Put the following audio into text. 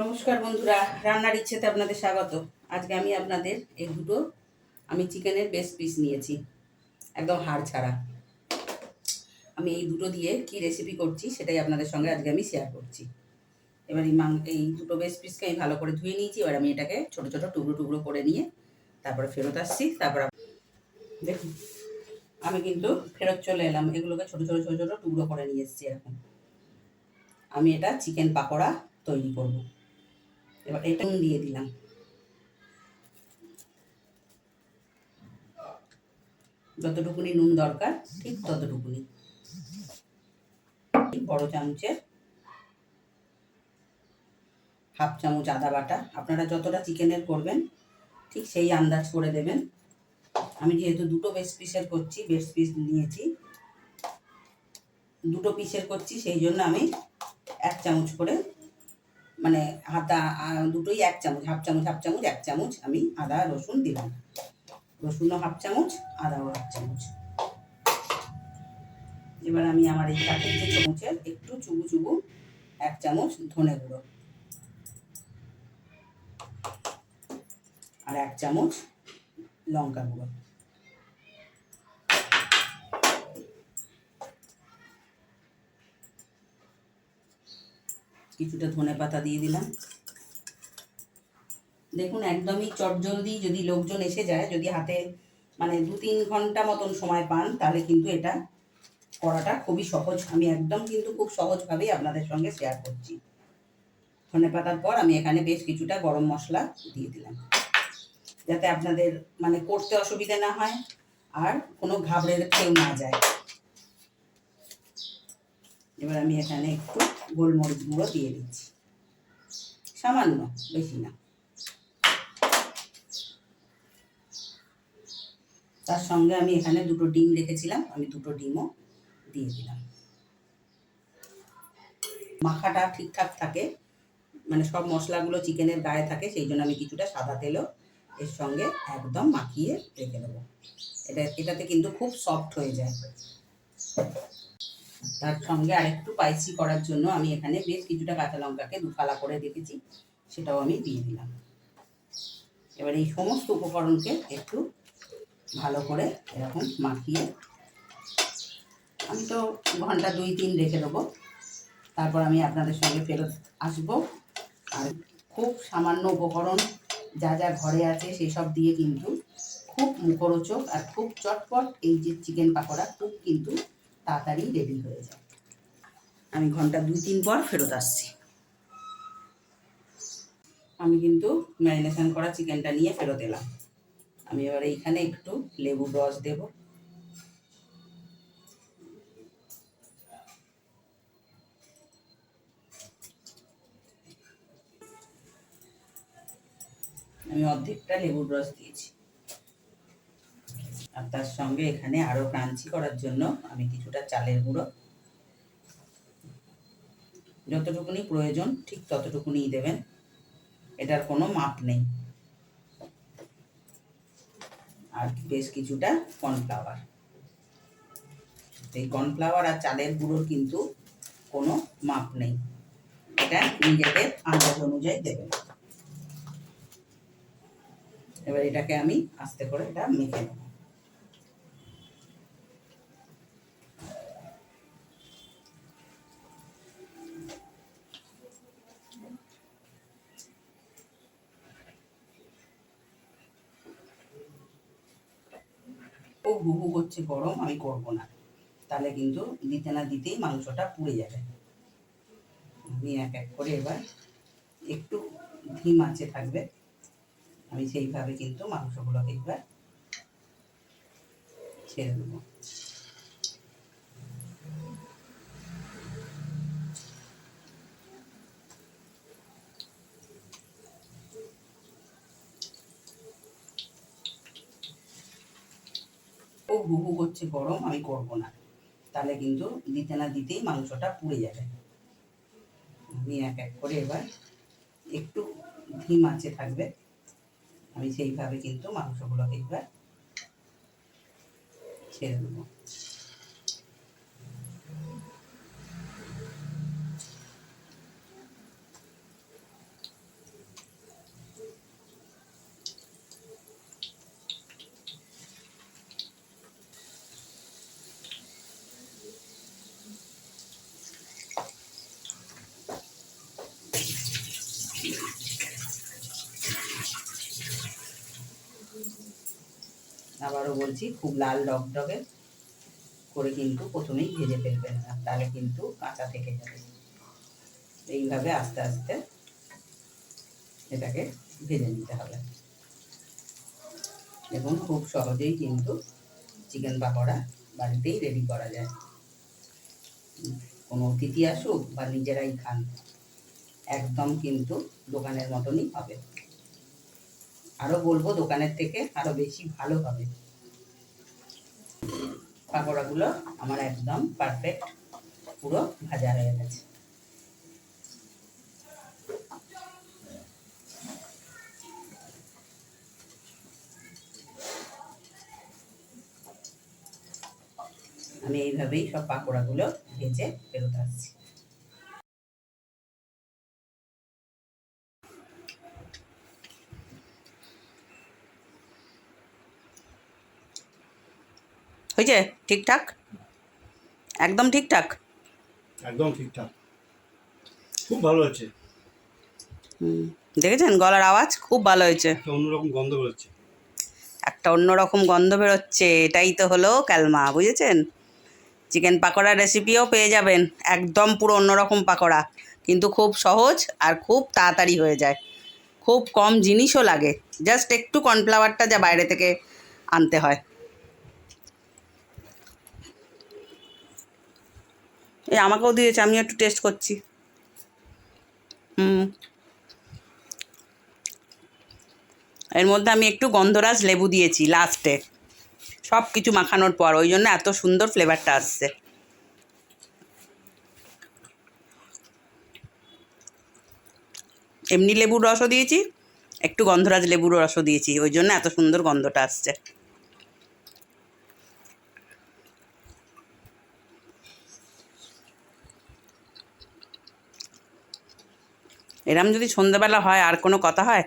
নমস্কার বন্ধুরা, রান্নার ইচ্ছেতে আপনাদের স্বাগত। আজকে আমি আপনাদের এই দুটো, আমি চিকেনের বেস্ট পিস নিয়েছি, একদম হাড় ছাড়া। আমি এই দুটো দিয়ে কি রেসিপি করছি সেটাই আপনাদের সঙ্গে আজকে আমি শেয়ার করছি। এবার এই এই দুটো বেস্ট পিসকে আমি ভালো করে ধুয়ে নিয়েছি, এবার আমি এটাকে ছোট ছোট টুকরো টুকরো করে নিয়ে তারপরে ফেরত আসছি, তারপর দেখুন। আমি কিন্তু ফেরত চলে এলাম। এগুলোকে ছোট ছোট ছোট ছোট টুকরো করে নিয়ে এসেছি এরকম আমি এটা চিকেন পাকোড়া তৈরি করব। এবার এটা দিয়ে দিলাম। যতটুকুনি নুন দরকার, ঠিক ততটুকুনি। বড় চামচের হাফ চামচ আদা বাটা। আপনারা যতটা চিকেনের করবেন, ঠিক সেই আন্দাজ করে দেবেন। আমি যেহেতু দুটো বেশ পিসের করছি বেশ পিস নিয়েছি। দুটো পিসের করছি, সেই জন্য আমি এক চামচ করে মানে আদা দুটোই এক চামচ, হাফ চামচ হাফ চামচ, এক চামচ আমি আদা, রসুন দিলাম। রসুনও হাফ চামচ, আদাও হাফ চামচ। এবার আমি আমার এই কাঠের যে চামচের একটু চুবু চুবু, এক চামচ ধনে গুঁড়ো। আর এক চামচ লঙ্কা গুঁড়ো। কিছুটা ধনে পাতা দিয়ে দিলাম। দেখুন, একদমই চটজলদি যদি লোকজন এসে যায়, যদি হাতে মানে দু তিন ঘণ্টা মতন সময় পান, তাহলে কিন্তু এটা করাটা খুবই সহজ। আমি একদম কিন্তু খুব সহজভাবেই আপনাদের সঙ্গে শেয়ার করছি। ধনে পাতার পর আমি এখানে বেশ কিছুটা গরম মশলা দিয়ে দিলাম। যাতে আপনাদের মানে করতে অসুবিধা না হয় আর কোনো ঘাবড়ে কেউ না যায়। এবার আমি এখানে একটু গোলমরিচ গুঁড়ো দিয়ে দিচ্ছি। সামান্য, বেশি না। তার সঙ্গে আমি এখানে দুটো ডিম রেখেছিলাম, আমি দুটো ডিমও দিয়ে দিলাম। মাখাটা ঠিকঠাক থাকে মানে সব মশলাগুলো চিকেনের গায়ে থাকে, সেই জন্য আমি কিছুটা সাদা তেলও এর সঙ্গে একদম মাখিয়ে রেখে দেবো। এটা, এটাতে কিন্তু খুব সফট হয়ে যায়। তার সঙ্গে আরেকটু স্পাইসি করার জন্য আমি এখানে বেশ কিছুটা কাঁচা লঙ্কাকে দুফালা করে রেখেছি, সেটাও আমি দিয়ে দিলাম। এবার এই সমস্ত উপকরণকে একটু ভালো করে এরকম মাখিয়ে আমি তো ঘণ্টা দুই তিন রেখে দেবো। তারপর আমি আপনাদের সঙ্গে ফেরত আসব। আর খুব সামান্য উপকরণ যা যা ঘরে আছে সেই সব দিয়ে কিন্তু খুব মুখরোচক আর খুব চটপট এই যে চিকেন পাকোড়া খুব কিন্তু তাড়াতাড়ি রেডি হয়ে যায়। আমি ঘণ্টা দুই তিন পর ফেরত আসছি। আমি কিন্তু ম্যারিনেশন করা চিকেনটা নিয়ে ফেরত এলাম। আমি এবার এইখানে একটু লেবু রস দেব। আমি অর্ধেকটা লেবুর রস দিয়েছি। আর তার সঙ্গে এখানে আরও ক্রাঞ্চি করার জন্য আমি কিছুটা চালের গুঁড়ো। যতটুকুনি প্রয়োজন, ঠিক ততটুকুনি দেবেন। এটার কোনো মাপ নেই। আর বেশ কিছুটা কর্নফ্লাওয়ার। এই কর্নফ্লাওয়ার আর চালের গুঁড়োর কিন্তু কোনো মাপ নেই। এটা নিজেদের আন্দাজ অনুযায়ী দেবেন। এবার এটাকে আমি আস্তে করে এটা মেখে নেব। হু হু করছে গরম, আমি করব না। তাহলে কিন্তু দিতে না দিতেই মাংসটা পুড়ে যাবে। আমি এক এক করে এবার একটু ধিম আঁচে থাকবে। আমি সেইভাবে কিন্তু মাংসগুলোকে এবার ছেড়ে দেবো। হু হু করছে গরম, আমি করব না। তাহলে কিন্তু দিতে না দিতেই মাংসটা পুড়ে যাবে। আমি এক এক করে এবার একটু ধিম আঁচে থাকবে। আমি সেইভাবে কিন্তু মাংসগুলোকে এবার ছেড়ে দেবো। আবারও বলছি, খুব লাল ডগডগে করে কিন্তু প্রথমেই ভেজে ফেলবেন না, তাহলে কিন্তু কাঁচা থেকে যাবে। এইভাবে আস্তে আস্তে এটাকে ভেজে নিতে হবে। এবং খুব সহজেই কিন্তু চিকেন পাকোড়া বাড়িতেই রেডি করা যায়। কোনো অতিথি আসুক বা নিজেরাই খান, একদম কিন্তু দোকানের মতনই হবে। আরও বলব দোকানের থেকে আরও বেশি ভালো হবে। পাকোড়াগুলো আমার একদম পারফেক্ট পুরো ভাজা হয়ে গেছে। আমি এইভাবেই সব পাকোড়াগুলো ভেজে ফেরত আসছি। হয়েছে? ঠিকঠাক? একদম ঠিকঠাক? একদম ঠিকঠাক। খুব ভালো হয়েছে। দেখেছেন? গলার আওয়াজ খুব ভালো হয়েছে। একটা অন্যরকম গন্ধ বেরোচ্ছে। একটা অন্যরকম গন্ধ বেরোচ্ছে। এটাই তো হলো ক্যালমা বুঝেছেন? চিকেন পাকোড়া রেসিপিও পেয়ে যাবেন। একদম পুরো অন্যরকম পাকোড়া। কিন্তু খুব সহজ আর খুব তাড়াতাড়ি হয়ে যায়। খুব কম জিনিসও লাগে। জাস্ট একটু কর্নফ্লাওয়ারটা যা বাইরে থেকে আনতে হয়। এই আমাকেও দিয়েছে আমি একটু টেস্ট করছি। হুম। এর মধ্যে আমি একটু গন্ধরাজ লেবু দিয়েছি লাস্টে সব কিছু মাখানোর পর, ওই জন্য এত সুন্দর ফ্লেভারটা আসছে। এমনি লেবুর রসও দিয়েছি, একটু গন্ধরাজ লেবুর রসও দিয়েছি, ওই জন্য এত সুন্দর গন্ধটা আসছে। এরম যদি সন্ধ্যাবেলা হয় আর কোনো কথা হয়